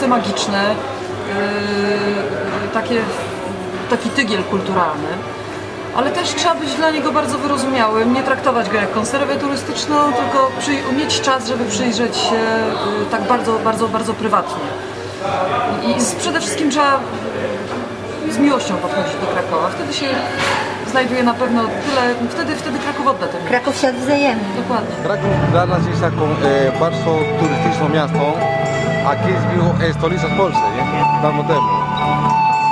turystyczne, takie, taki tygiel kulturalny ale też trzeba być dla niego bardzo wyrozumiałym, nie traktować go jak konserwę turystyczną, tylko mieć czas, żeby przyjrzeć się y, tak bardzo, bardzo, bardzo prywatnie. I przede wszystkim trzeba z miłością podchodzić do Krakowa. Wtedy się znajduje na pewno tyle, wtedy, wtedy Kraków odda ten Kraków się wzajemnie. Dokładnie. Kraków dla nas jest taką e, bardzo turystyczną miasto, a kiedyś było stolica w Polsce, nie? Dawno temu.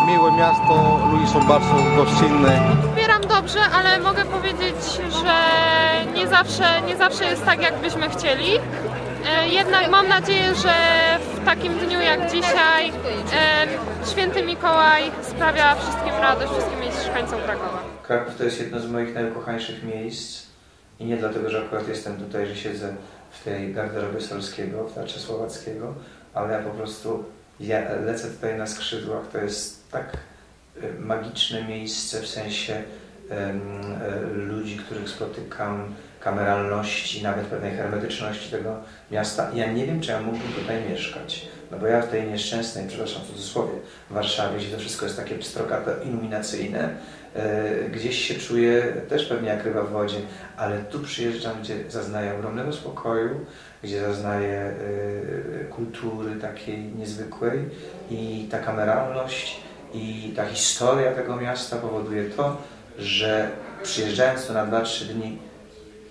Miłe miasto, ludzie są bardzo gościnne dobrze, ale mogę powiedzieć, że nie zawsze, nie zawsze jest tak, jakbyśmy chcieli. E, jednak mam nadzieję, że w takim dniu jak dzisiaj e, święty Mikołaj sprawia wszystkim radość, wszystkim mieszkańcom Krakowa. Kraków to jest jedno z moich najukochańszych miejsc. I nie dlatego, że akurat jestem tutaj, że siedzę w tej garderobie Solskiego, w Teatrze Słowackiego, ale ja po prostu ja lecę tutaj na skrzydłach, to jest tak e, magiczne miejsce w sensie ludzi, których spotykam, kameralności, nawet pewnej hermetyczności tego miasta. Ja nie wiem, czy ja mógłbym tutaj mieszkać. No bo ja w tej nieszczęsnej, przepraszam w cudzysłowie, Warszawie, gdzie to wszystko jest takie pstrokate, iluminacyjne, e, gdzieś się czuję też pewnie jak ryba w wodzie, ale tu przyjeżdżam, gdzie zaznaję ogromnego spokoju, gdzie zaznaję e, kultury takiej niezwykłej i ta kameralność i ta historia tego miasta powoduje to, że przyjeżdżając tu na 2-3 dni,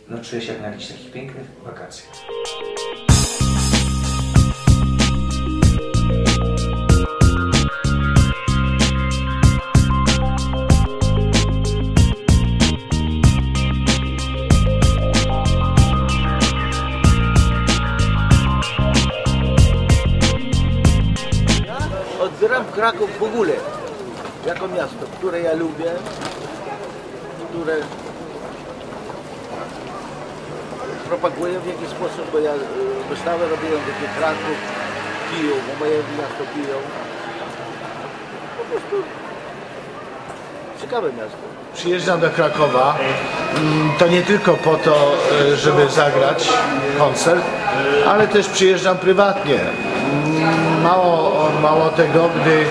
no czuję się jak na jakichś takich pięknych wakacjach. Odbieram Kraków w ogóle jako miasto, które ja lubię, które propaguję w jakiś sposób, bo ja e, wystawę robiłem takie Kraków, Kijów, bo moje miasto Kijów. Po prostu ciekawe miasto. Przyjeżdżam do Krakowa, mm, to nie tylko po to, e, żeby zagrać koncert, ale też przyjeżdżam prywatnie. Mm, mało, mało tego, gdy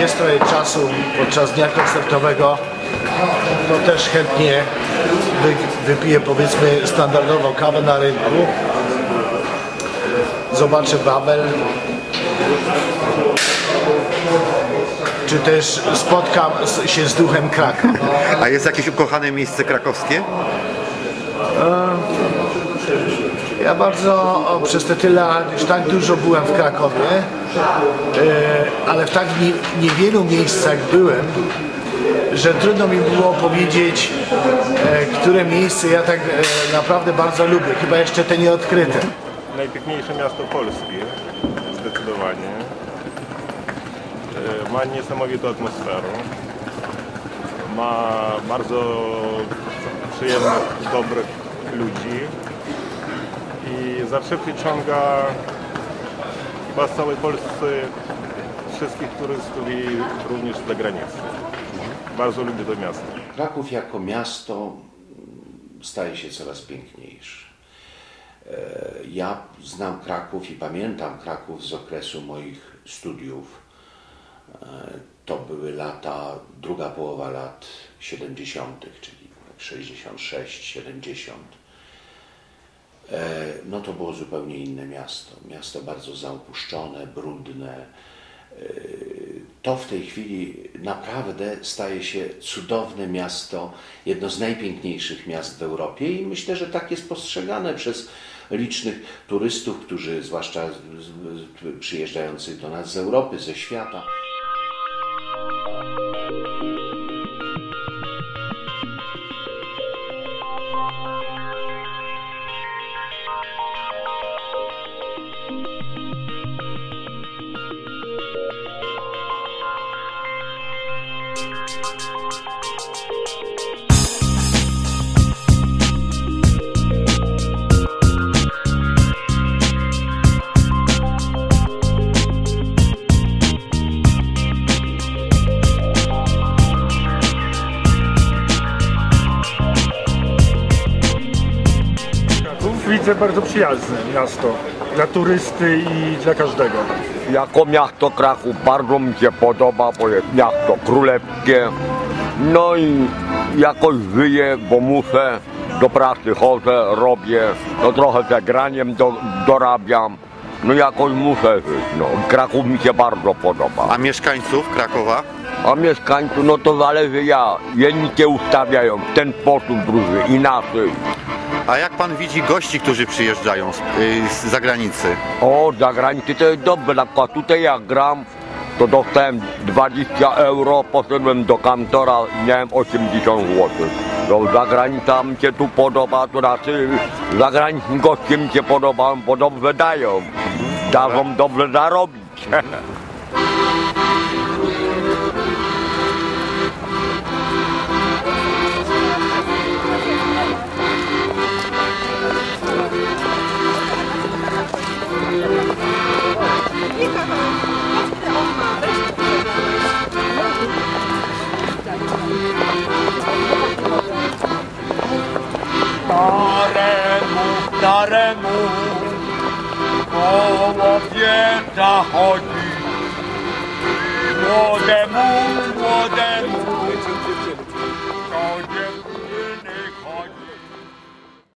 jest trochę czasu podczas dnia koncertowego, to też chętnie wypiję powiedzmy standardowo kawę na rynku. Zobaczę Babel. Czy też spotkam się z duchem Krakow. A jest jakieś ukochane miejsce krakowskie? E, ja bardzo przez te tyle lat już tak dużo byłem w Krakowie, e, ale w tak niewielu miejscach byłem, że trudno mi było powiedzieć, e, które miejsce ja tak e, naprawdę bardzo lubię. Chyba jeszcze te nieodkryte. Najpiękniejsze miasto Polski, zdecydowanie. E, ma niesamowitą atmosferę. Ma bardzo przyjemnych, dobrych ludzi i zawsze przyciąga chyba z całej Polski wszystkich turystów i również z zagranicy. Bardzo lubię to miasto. Kraków jako miasto staje się coraz piękniejszy. E, ja znam Kraków i pamiętam Kraków z okresu moich studiów. E, to były lata, druga połowa lat 70., czyli 66, 70. E, no to było zupełnie inne miasto. Miasto bardzo zaopuszczone, brudne, to w tej chwili naprawdę staje się cudowne miasto, jedno z najpiękniejszych miast w Europie i myślę, że tak jest postrzegane przez licznych turystów, którzy zwłaszcza przyjeżdżających do nas z Europy, ze świata. widzę bardzo przyjazne miasto dla turysty i dla każdego. Jako miasto Kraków bardzo mi się podoba, bo jest miasto królewskie. No i jakoś żyję, bo muszę, do pracy chodzę, robię, no trochę ze graniem do, dorabiam. No jakoś muszę żyć, no. Kraków mi się bardzo podoba. A mieszkańców Krakowa? A mieszkańców, no to zależy ja. Jedni się ustawiają w ten sposób, drugi inaczej. A jak pan widzi gości, którzy przyjeżdżają z, y, z zagranicy? O, za granicę to jest dobre. Na przykład tutaj jak gram, to dostałem 20 euro, poszedłem do kantora i miałem 80 zł. No zagranica mi się tu podoba, to znaczy zagraniczni goście mi się podobają, bo dobrze dają. Dadzą dobrze zarobić. koło pieca chodzi. Młodemu, młodemu